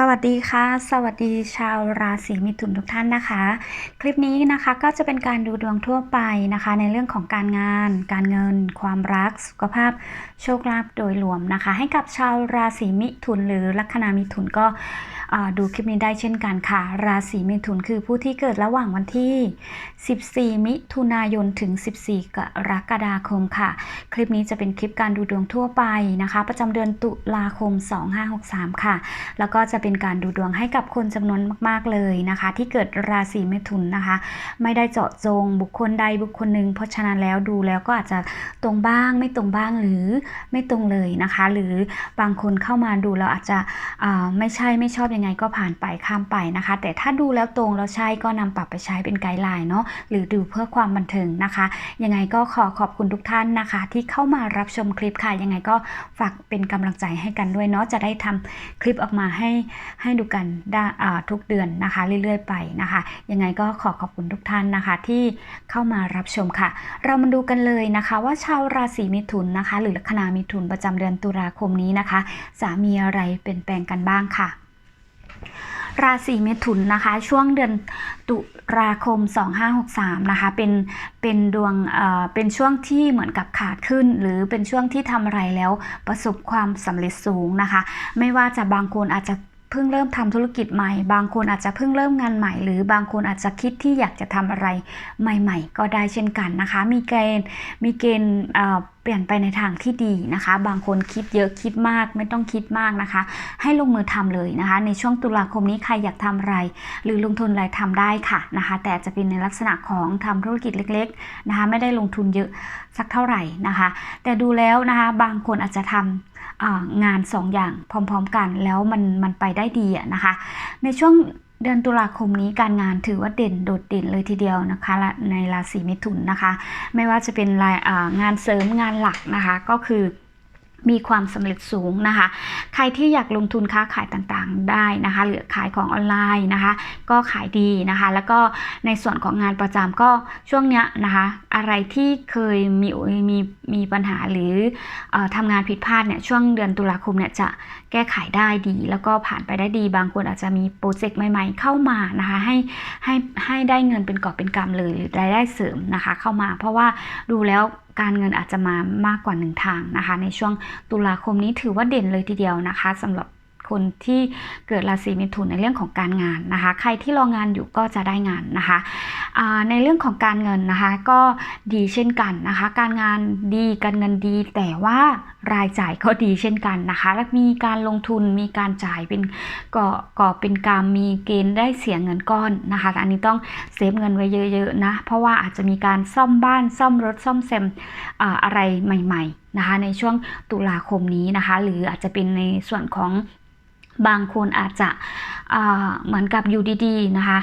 สวัสดีค่ะ สวัสดีชาวราศีมิถุนทุกท่านนะคะ คลิปนี้นะคะก็จะเป็นการดูดวงทั่วไปนะคะ ในเรื่องของการงาน การเงิน ความรักสุขภาพ โชคลาภโดยรวมนะคะ ให้กับชาวราศีมิถุนหรือลัคนามิถุนก็ ดูคลิปนี้ได้เช่นกันค่ะ ราศีเมถุนคือผู้ที่เกิดระหว่างวันที่ 14 มิถุนายนถึง 14 กรกฎาคมค่ะ คลิปนี้จะเป็นคลิปการดูดวงทั่วไปนะคะ ประจำเดือนตุลาคม 2563 ค่ะ แล้วก็จะเป็นการดูดวงให้กับคนจำนวนมาก ๆ เลยนะคะ ที่เกิดราศีเมถุนนะคะ ไม่ได้เจาะจงบุคคลใดบุคคลหนึ่งเพราะฉะนั้นแล้วดูแล้วก็อาจจะตรงบ้างไม่ตรงบ้างหรือไม่ตรงเลยนะคะ หรือบางคนเข้ามาดูแล้วอาจจะไม่ใช่ไม่ชอบยังไงก็ผ่านไปข้ามไปนะคะ แต่ถ้าดูแล้วตรงแล้วใช่ก็นำปรับไปใช้เป็นไกด์ไลน์เนาะหรือดูเพื่อความบันเทิงนะคะ ยังไงก็ขอขอบคุณทุกท่านนะคะ ที่เข้ามารับชมคลิปค่ะ ยังไงก็ฝากเป็นกำลังใจให้กันด้วยเนาะจะได้ทำคลิปออกมาให้ให้ดูกันได้ทุกเดือนนะคะ เรื่อยๆ ไปนะคะ ยังไงก็ขอขอบคุณทุกท่านนะคะที่เข้ามารับชมค่ะ เรามาดูกันเลยนะคะว่าชาวราศีมิถุนนะคะ หรือลัคนามิถุนประจำเดือนตุลาคมนี้นะคะ จะมีอะไรเปลี่ยนแปลงกันบ้างค่ะ ราศีเมถุนนะคะ ช่วงเดือนตุลาคม 2563 นะคะ เป็นเป็นดวงเอ่อเป็นช่วงที่เหมือนกับขาขึ้น หรือเป็นช่วงที่ทำอะไรแล้วประสบความสำเร็จสูงนะคะ ไม่ว่าจะบางคนอาจจะ เพิ่งเริ่มทำธุรกิจใหม่ บางคนอาจจะเพิ่งเริ่มงานใหม่ หรือบางคนอาจจะคิดที่อยากจะทำอะไรใหม่ ๆ ก็ได้เช่นกันนะคะ มีเกณฑ์มีเกณฑ์เปลี่ยนไปในทางที่ดีนะคะ บางคนคิดเยอะคิดมากไม่ต้องคิดมากนะคะ ให้ลงมือทำเลยนะคะ ในช่วงตุลาคมนี้ใครอยากทำอะไร หรือลงทุนอะไรทำได้ค่ะนะคะ แต่จจะเป็นในลักษณะของทำธุรกิจเล็กๆนะคะ ไม่ได้ลงทุนเยอะสักเท่าไหร่นะคะ แต่ดูแล้วนะคะบางคนอาจจะทำอ่า งานสองอย่างพร้อมๆกันแล้วมันมันไปได้ดีนะคะ ในช่วงเดือนตุลาคมนี้การงานถือว่าเด่นโดดเด่นเลยทีเดียวนะคะและในราศีมิถุนนะคะ ไม่ว่าจะเป็นรายางานเสริมงานหลักนะคะก็คือ มีความสำเร็จสูงนะคะ ใครที่อยากลงทุนค้าขายต่างๆได้นะคะ หรือขายของออนไลน์นะคะ ก็ขายดีนะคะ แล้วก็ในส่วนของงานประจำก็ช่วงเนี้ยนะคะ อะไรที่เคยมีมีมีปัญหาหรืออทำงานผิดพลาดเนี่ยช่วงเดือนตุลาคมเนี่ยจะแก้ไขได้ดี แล้วก็ผ่านไปได้ดี บางคนอาจจะมีโปรเจกต์ใหม่ ๆ เข้ามานะคะให้ให้ให้ได้เงินเป็นกอบเป็นกำเลยหรือรายได้เสริมนะคะ เข้ามา เพราะว่าดูแล้ว การเงินอาจจะมามากกว่าหนึ่งทางนะคะ ในช่วงตุลาคมนี้ถือว่าเด่นเลยทีเดียวนะคะสำหรับ คนที่เกิดราศีมิถุนในเรื่องของการงานนะคะ ใครที่รองานอยู่ก็จะได้งานนะคะในเรื่องของการเงินนะคะก็ดีเช่นกันนะคะ การงานดีการเงินดี แต่ว่ารายจ่ายก็ดีเช่นกันนะคะและมีการลงทุนมีการจ่ายเป็นก่อก่อเป็นกรรมมีเกณฑ์ได้เสียเงินก้อนนะคะอันนี้ต้องเซฟเงินไว้เยอะๆนะเพราะว่าอาจจะมีการซ่อมบ้านซ่อมรถซ่อมแซมอะไรใหม่ ๆนะคะในช่วงตุลาคมนี้นะคะ หรืออาจจะเป็นในส่วนของ บางคนอาจจะเหมือนกับอยู่ดีๆนะคะ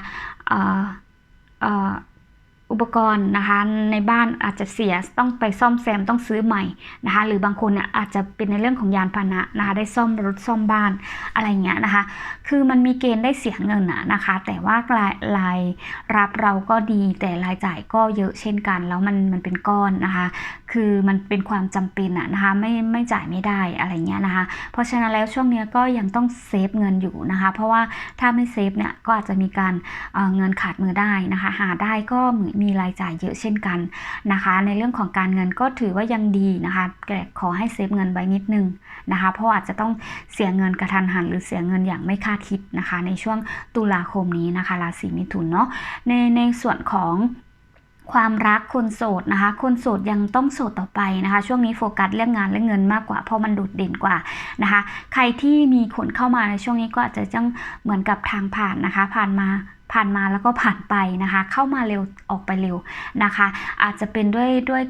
ปกรณ์นะคะในบ้านอาจจะเสียต้องไปซ่อมแซมต้องซื้อใหม่นะคะหรือบางคนเนี่ยอาจจะเป็นในเรื่องของยานพาหนะนะคะได้ซ่อมรถซ่อมบ้านอะไรเงี้ยนะคะ คือมันมีเกณฑ์ได้เสียเงินอะนะคะ แต่ว่ารายรายรับเราก็ดีแต่รายจ่ายก็เยอะเช่นกัน แล้วมันมันเป็นก้อนนะคะ คือมันเป็นความจำเป็นอะนะคะไม่ไม่จ่ายไม่ได้อะไรเงี้ยนะคะ เพราะฉะนั้นแล้วช่วงเนี้ยก็ยังต้องเซฟเงินอยู่นะคะ เพราะว่าถ้าไม่เซฟเนี่ยก็อาจจะมีการเเงินขาดมือได้นะคะ หาได้ก็มีรายจ่ายเยอะเช่นกันนะคะ ในเรื่องของการเงินก็ถือว่ายังดีนะคะแต่ขอให้เซฟเงินไว้นิดนึงนะคะ เพราะอาจจะต้องเสียเงินกระทันหัน หรือเสียเงินอย่างไม่คาดคิดนะคะ ในช่วงตุลาคมนี้นะคะราศีมิถุนเนาะในในส่วนของความรักคนโสดนะคะ คนโสดยังต้องโสดต่อไปนะคะ ช่วงนี้โฟกัสเรื่องงานและเงินมากกว่าเพราะมันโดดเด่นกว่านะคะ ใครที่มีคนเข้ามาในช่วงนี้ก็อาจจะต้องเหมือนกับทางผ่านนะคะ ผ่านมา ผ่านมาแล้วก็ผ่านไปนะคะ เข้ามาเร็วออกไปเร็วนะคะ อาจจะเป็นด้วยด้วย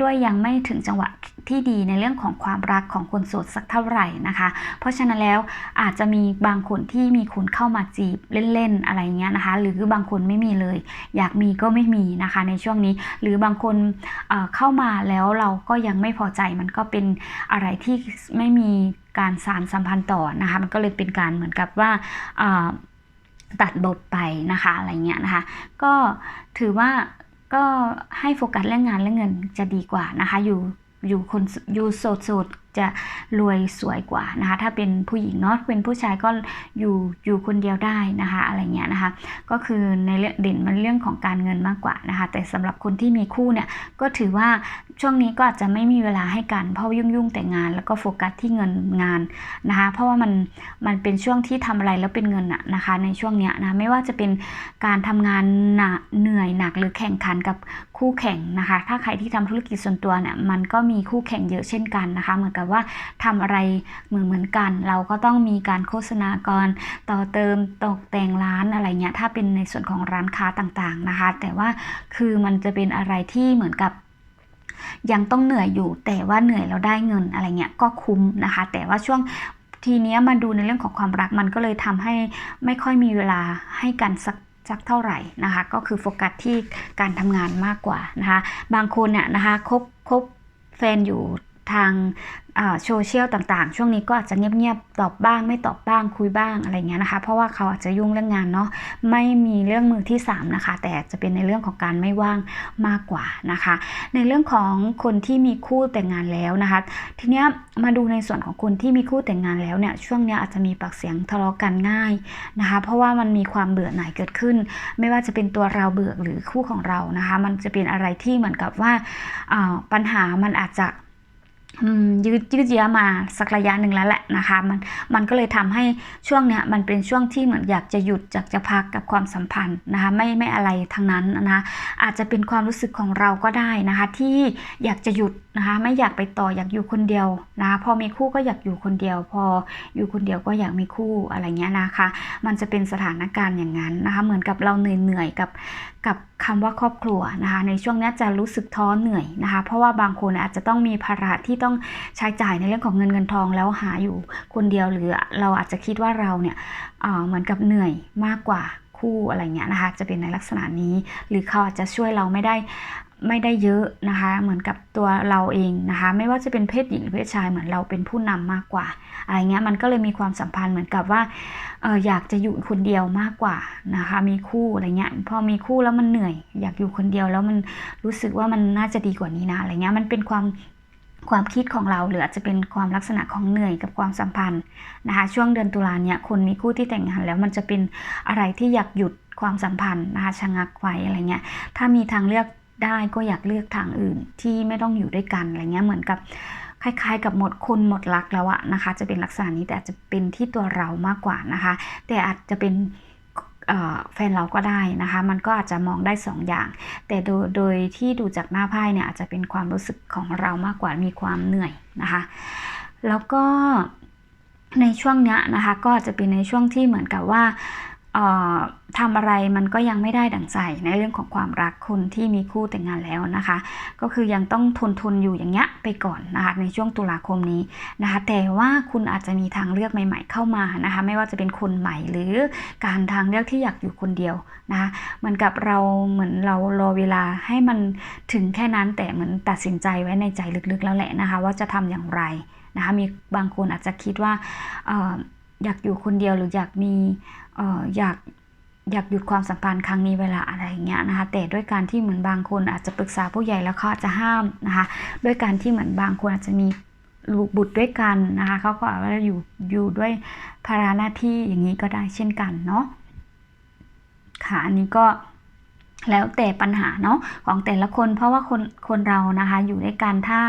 ด้วยยังไม่ถึงจังหวะที่ดีในเรื่องของความรักของคนโสดสักเท่าไหร่นะคะ เพราะฉะนั้นแล้วอาจจะมีบางคนที่มีคนเข้ามาจีบเล่นๆอะไรเงี้ยนะคะ หรือบางคนไม่มีเลย อยากมีก็ไม่มีนะคะ ในช่วงนี้หรือบางคนเเข้ามาแล้วเราก็ยังไม่พอใจมันก็เป็นอะไรที่ไม่มีการสารสัมพันธ์ต่อนะคะ มันก็เลยเป็นการเหมือนกับว่า ตัดบทไปนะคะอะไรเงี้ยนะคะ ก็ถือว่าก็ให้โฟกัสเรื่องงานเรื่องเงินจะดีกว่านะคะ อยู่อยู่คนอยู่โสดโสดจะรวยสวยกว่านะคะ ถ้าเป็นผู้หญิงเนาะเป็นผู้ชายก็อยู่อยู่คนเดียวได้นะคะ อะไรเงี้ยนะคะ ก็คือในเรื่องเด่นมันเรื่องของการเงินมากกว่านะคะ แต่สำหรับคนที่มีคู่เนี่ยก็ถือว่าช่วงนี้ก็อาจจะไม่มีเวลาให้กัน เพราะยุ่งยุ่งแต่งาน แล้วก็โฟกัสที่เงินงานนะคะ เพราะว่ามันมันเป็นช่วงที่ทำอะไรแล้วเป็นเงินอะนะคะ ในช่วงเนี้ยนะไม่ว่าจะเป็นการทำงานหนักเหนื่อยหนักหรือแข่งขันกับคู่แข่งนะคะ ถ้าใครที่ทำธุรกิจส่วนตัวเนี่ยมันก็มีคู่แข่งเยอะเช่นกันนะคะเหมือนกับว่าทำอะไรเหมือนเหมือนกัน เราก็ต้องมีการโฆษณาก่อนต่อเติมตกแต่งร้านอะไรเงี้ยถ้าเป็นในส่วนของร้านค้าต่างๆนะคะ แต่ว่าคือมันจะเป็นอะไรที่เหมือนกับยังต้องเหนื่อยอยู่ แต่ว่าเหนื่อยแล้วได้เงินอะไรเงี้ยก็คุ้มนะคะ แต่ว่าช่วงทีเนี้ยมาดูในเรื่องของความรักมันก็เลยทำให้ไม่ค่อยมีเวลาให้กันสักสักเท่าไหร่นะคะ ก็คือโฟกัสที่การทำงานมากกว่านะคะ บางคนเนี่ยนะคะคบคบแฟนอยู่ ทางโซเชียลต่างๆ ช่วงนี้ก็อาจจะเงียบๆ ตอบบ้าง ไม่ตอบบ้างคุยบ้างอะไรเงี้ยนะคะ เพราะว่าเขาอาจจะยุ่งเรื่องงานเนาะไม่มีเรื่องมือที่สามนะคะ แต่จะเป็นในเรื่องของการไม่ว่างมากกว่านะคะ ในเรื่องของคนที่มีคู่แต่งงานแล้วนะคะ ทีเนี้ยมาดูในส่วนของคนที่มีคู่แต่งงานแล้วเนี่ยช่วงเนี้ยอาจจะมีปากเสียงทะเลาะกันง่ายนะคะ เพราะว่ามันมีความเบื่อหน่ายเกิดขึ้น ไม่ว่าจะเป็นตัวเราเบื่อหรือคู่ของเรานะคะ มันจะเป็นอะไรที่เหมือนกับว่าปัญหามันอาจจะ ยืดยืดเยื้อมาสักระยะหนึ่งแล้วแหละนะคะ มันมันก็เลยทำให้ช่วงเนี้ยมันเป็นช่วงที่เหมือนอยากจะหยุดอยากจะพักกับความสัมพันธ์นะคะไม่ไม่อะไรทั้งนั้นนะคะอาจจะเป็นความรู้สึกของเราก็ได้นะคะ ที่อยากจะหยุดนะคะไม่อยากไปต่ออยากอยู่คนเดียวนะะพอมีคู่ก็อยากอยู่คนเดียว พออยู่คนเดียวก็อยากมีคู่อะไรเงี้ยนะคะ มันจะเป็นสถานการณ์อย่างนั้นนะคะ เหมือนกับเราเหนื่อยเหนื่อยๆกับกับคำว่าครอบครัวนะคะในช่วงนี้จะรู้สึกท้อเหนื่อยนะคะเพราะว่าบางคนอาจจะต้องมีภาระที่ต้องใช้จ่ายในเรื่องของเงินเงินทองแล้วหาอยู่คนเดียวหรือเราอาจจะคิดว่าเราเนี่ยเเหมือนกับเหนื่อยมากกว่าคู่อะไรเงี้ยนะคะจะเป็นในลักษณะนี้ หรือเขาอาจจะช่วยเราไม่ได้ ไม่ได้เยอะนะคะ เหมือนกับตัวเราเองนะคะ ไม่ว่าจะเป็นเพศหญิงหรือเพศชายเหมือนเราเป็นผู้นำมากกว่าอะไรเงี้ยมันก็เลยมีความสัมพันธ์เหมือนกับว่าเอออยากจะอยู่คนเดียวมากกว่านะคะ มีคู่อะไรเงี้ยพอมีคู่แล้วมันเหนื่อย อยากอยู่คนเดียวแล้วมันรู้สึกว่ามันน่าจะดีกว่านี้นะอะไรเงี้ยมันเป็นความความคิดของเราหรืออาจจะเป็นความลักษณะของเหนื่อยกับความสัมพันธ์นะคะช่วงเดือนตุลาเนี่ยคนมีคู่ที่แต่งงานแล้วมันจะเป็นอะไรที่อยากหยุดความสัมพันธ์นะคะชะงักไว้อะไรเงี้ยถ้ามีทางเลือก ได้ก็อยากเลือกทางอื่นที่ไม่ต้องอยู่ด้วยกันอะไรเงี้ยเหมือนกับคล้ายๆ กับหมดคนหมดรักแล้วอะนะคะ จะเป็นลักษณะนี้แต่อาจจะเป็นที่ตัวเรามากกว่านะคะ แต่อาจจะเป็นแฟนเราก็ได้นะคะ มันก็อาจจะมองได้สองอย่าง แต่โดยโดยที่ดูจากหน้าไพ่เนี่ยอาจจะเป็นความรู้สึกของเรามากกว่ามีความเหนื่อยนะคะ แล้วก็ในช่วงเนี้ยนะคะ ก็อาจจะเป็นในช่วงที่เหมือนกับว่า ทำอะไรมันก็ยังไม่ได้ดั่งใจในเรื่องของความรักคนที่มีคู่แต่งงานแล้วนะคะ ก็คือยังต้องทนทนอยู่อย่างเงี้ยไปก่อนนะคะในช่วงตุลาคมนี้นะคะ แต่ว่าคุณอาจจะมีทางเลือกใหม่ ๆ เข้ามานะคะ ไม่ว่าจะเป็นคนใหม่หรือการทางเลือกที่อยากอยู่คนเดียวนะคะเหมือนกับเราเหมือนเรารอเวลาให้มันถึงแค่นั้นแต่เหมือนตัดสินใจไว้ในใจลึกๆแล้วแหละนะคะ ว่าจะทำอย่างไรนะคะมีบางคนอาจจะคิดว่า อยากอยู่คนเดียวหรืออยากมีเอ่ออยากอยากหยุดความสัมพันธ์ครั้งนี้เวลาอะไรอย่างเงี้ยนะคะแต่ด้วยการที่เหมือนบางคนอาจจะปรึกษาผู้ใหญ่แล้วเขาจจะห้ามนะคะด้วยการที่เหมือนบางคนอาจจะมีลูกบุตรด้วยกันนะคะเขาก็อาจจะอยู่อยู่ด้วยภาระหน้าที่อย่างนี้ก็ได้เช่นกันเนาะค่ะอันนี้ก็แล้วแต่ปัญหาเนาะของแต่ละคนเพราะว่าคนคนเรานะคะ อยู่ด้วยกันถ้า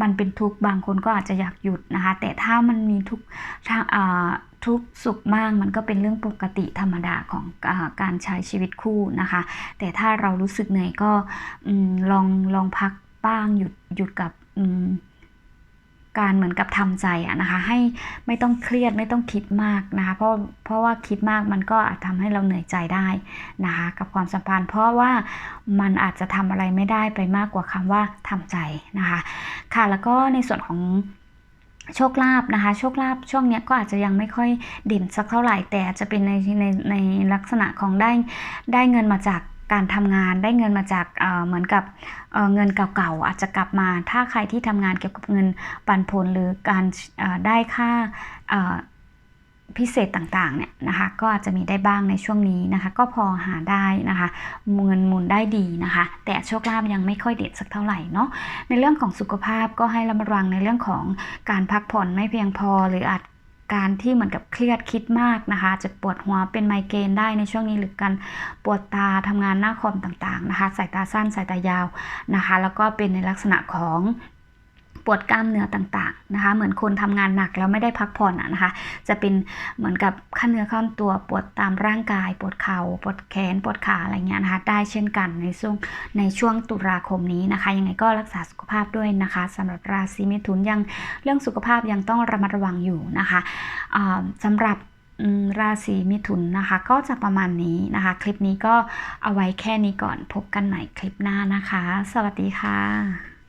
มันเป็นทุกข์บางคนก็อาจจะอยากหยุดนะคะ แต่ถ้ามันมีทุกข์ทางอ่า ทุกสุขมากมันก็เป็นเรื่องปกติธรรมดาของอการใช้ชีวิตคู่นะคะ แต่ถ้าเรารู้สึกเหนื่อยก็อลองลองพักบ้างหยุดหยุดกับการเหมือนกับทำใจอะนะคะ ให้ไม่ต้องเครียดไม่ต้องคิดมากนะคะ เพราะเพราะว่าคิดมากมันก็อาจทำให้เราเหนื่อยใจได้นะคะ กับความสัมพันธ์ เพราะว่ามันอาจจะทำอะไรไม่ได้ไปมากกว่าคำว่าทำใจนะคะ ค่ะแล้วก็ในส่วนของ โชคลาภนะคะ โชคลาภช่วงนี้ก็อาจจะยังไม่ค่อยเด่นสักเท่าไหร่ แต่จะเป็นในในในลักษณะของได้ได้เงินมาจากการทำงานได้เงินมาจากเอ่อเหมือนกับเเงินเก่าๆอาจจะกลับมา ถ้าใครที่ทำงานเกี่ยวกับเงินปันผลหรือการได้ค่า พิเศษต่างๆเนี่ยนะคะก็อาจจะมีได้บ้างในช่วงนี้นะคะ ก็พอหาได้นะคะเงินมุนได้ดีนะคะ แต่โชคลาภยังไม่ค่อยเด็ดสักเท่าไหร่เนาะในเรื่องของสุขภาพก็ให้ระมัดระวังในเรื่องของการพักผ่อนไม่เพียงพอหรืออาจการที่เหมือนกับเครียดคิดมากนะคะ จะปวดหัวเป็นไมเกรนได้ในช่วงนี้หรือการปวดตาทำงานหน้าคอมต่างๆนะคะ สายตาสั้นสายตายาวนะคะ แล้วก็เป็นในลักษณะของ ปวดกล้ามเนื้อต่างๆนะคะ เหมือนคนทำงานหนักแล้วไม่ได้พักผ่อนอะนะคะ จะเป็นเหมือนกับขั้นเนื้อขั้นตัวปวดตามร่างกาย ปวดเข่าปวดแขน ปวดขาอะไรเงี้ยนะคะ ได้เช่นกันในช่วงในช่วงตุลาคมนี้นะคะ ยังไงก็รักษาสุขภาพด้วยนะคะสำหรับราศีเมถุนยังเรื่องสุขภาพยังต้องระมัดระวังอยู่นะคะอ่าสำหรับราศีมิถุนนะคะ ก็จะประมาณนี้นะคะ คลิปนี้ก็เอาไว้แค่นี้ก่อนพบกันใหม่คลิปหน้านะคะ สวัสดีค่ะ